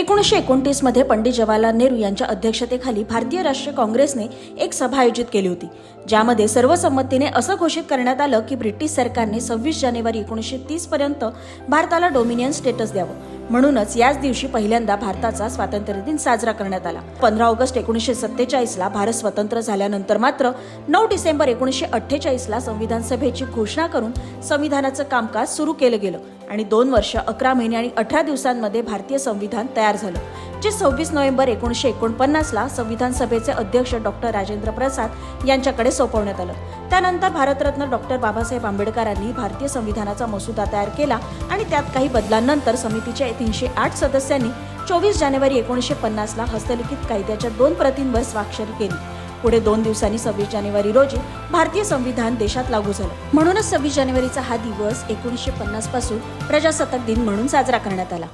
एकोणीसशे एकोणतीसमध्ये पंडित जवाहरलाल नेहरू यांच्या अध्यक्षतेखाली भारतीय राष्ट्रीय काँग्रेसने एक सभा आयोजित केली होती ज्यामध्ये सर्वसंमतीने असं घोषित करण्यात आलं की ब्रिटिश सरकारने सव्वीस जानेवारी एकोणीसशे तीसपर्यंत भारताला डोमिनियन स्टेटस द्यावं. म्हणूनच याच दिवशी पहिल्यांदा भारताचा स्वातंत्र्य दिन साजरा करण्यात आला. पंधरा ऑगस्ट एकोणीसशे सत्तेचाळीसला भारत स्वतंत्र झाल्यानंतर मात्र नऊ डिसेंबर एकोणीसशे अठ्ठेचाळीसला संविधान सभेची घोषणा करून संविधानाचं कामकाज सुरू केलं गेलं. आणि दोन वर्ष अकरा महिने आणि अठरा दिवसांमध्ये भारतीय संविधान तयार झालं. जे सव्वीस नोव्हेंबर एकोणीसशे एकोणपन्नासला संविधान सभेचे अध्यक्ष डॉक्टर राजेंद्र प्रसाद यांच्याकडे सोपवण्यात आलं. त्यानंतर भारतरत्न डॉक्टर बाबासाहेब आंबेडकरांनी भारतीय संविधानाचा मसुदा तयार केला आणि त्यात काही बदलांनंतर समितीच्या तीनशे आठ सदस्यांनी चोवीस जानेवारी एकोणीसशे पन्नासला हस्तलिखित कायद्याच्या दोन प्रतींवर स्वाक्षरी केली. पुढे दोन दिवसांनी सव्वीस जानेवारी रोजी भारतीय संविधान देशात लागू झालं. म्हणूनच सव्वीस जानेवारीचा हा दिवस एकोणीसशे पन्नासपासून प्रजासत्ताक दिन म्हणून साजरा करण्यात आला.